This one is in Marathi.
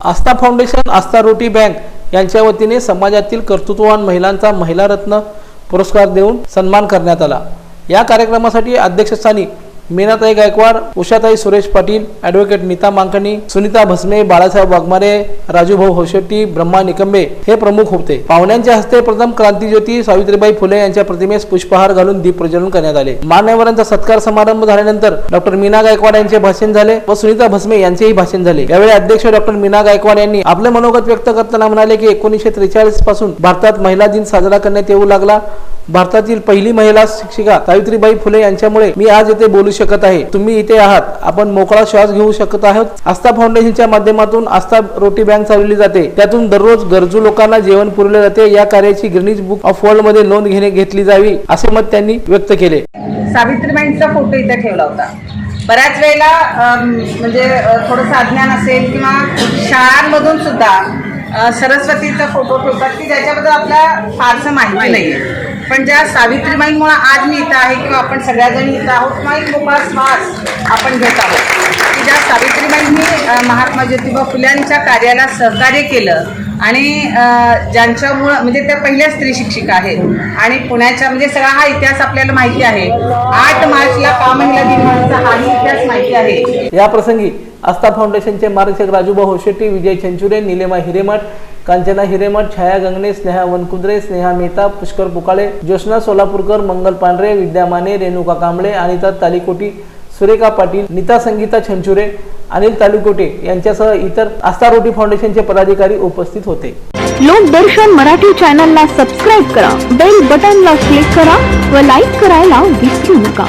आस्था फाउंडेशन आस्था रोटी बँक यांच्या वतीने समाजातील कर्तृत्ववान महिलांचा महिला रत्न पुरस्कार देऊन सन्मान करण्यात आला. या कार्यक्रमासाठी अध्यक्षस्थानी मीनाताई गायकवाड उषाताई सुरेश पाटील ॲडव्होकेट नीता मांकणी सुनीता भस्मे बाळासाहेब वाघमारे राजूभाऊ होशेट्टी ब्रह्मा निकंबे हे प्रमुख होते. पाहुण्यांच्या हस्ते प्रथम क्रांतीज्योती सावित्रीबाई फुले यांच्या प्रतिमेस पुष्पहार घालून दीप प्रज्वलन करण्यात आले. मान्यवरांचा सत्कार समारंभ झाल्यानंतर डॉक्टर मीना गायकवाड यांचे भाषण झाले व सुनीता भस्मे यांचेही भाषण झाले. यावेळी अध्यक्ष डॉक्टर मीना गायकवाड यांनी आपले मनोगत व्यक्त करताना म्हणाले की एकोणीसशे त्रेचाळीसपासून भारतात महिला दिन साजरा करण्यात येऊ लागला. भारतातील पहिली महिला शिक्षिका सावित्रीबाई फुले यांच्यामुळे मी आज येथे बोलू शकत आहे. तुम्ही इथे आहात. आपण मोकळा श्वास घेऊ शकत आहोत. आस्था फाउंडेशनच्या माध्यमातून आस्था रोटी बँक चालवली जाते. त्यातून दररोज गरजू लोकांना जेवण पुरवले जाते. या कार्याची गिरणीज बुक ऑफ वर्ल्डमध्ये नोंद घेणे घेतली जावी असे मत त्यांनी व्यक्त केले. सावित्रीबाईंचा फोटो इथे ठेवला होता. बऱ्याच वेळेला म्हणजे थोडंसं अज्ञान असेल किंवा शाळांमधून सुद्धा सरस्वतीचा फोटो ठेवतात की ज्याच्याबद्दल आपल्याला फारसं माहिती नाही पण ज्या सावित्रीबाईंमुळे आज मी इथं आहे किंवा आपण सगळ्याजणी इथं आहोत माई एक मोकळा श्वास आपण घेत आहोत. की ज्या सावित्रीबाईंनी महात्मा ज्योतिबा फुल्यांच्या कार्याला सहकार्य केलं आणि ज्यांच्यामुळं म्हणजे त्या पहिल्या स्त्री शिक्षिका आहेत आणि पुण्याच्या म्हणजे सगळा हा इतिहास आपल्याला माहिती आहे. आठ मार्चला का महिला दिन म्हणून हाही इतिहास माहिती आहे. या प्रसंगी आस्था फाउंडेशनचे मार्गदर्शक राजूभाऊ होशेट्टी विजय चंचुरे निलेमा हिरेमठ कांचना हिरेमठ छाया गंगणे स्नेहा वनकुद्रे स्नेहा मेहता पुष्कर पुकाळे ज्योत्ना सोलापूरकर मंगल पांढरे विद्या माने रेणुका कांबळे अनिता तालिकोटी सुरेखा पाटील नीता संगीता छंचुरे अनिल तालुकोटे यांच्यासह इतर आस्था रोटी फाउंडेशनचे पदाधिकारी उपस्थित होते. लोकदर्शन मराठी चॅनलला सबस्क्राईब करा बेल बटनला क्लिक करा व लाईक करायला विसरू नका.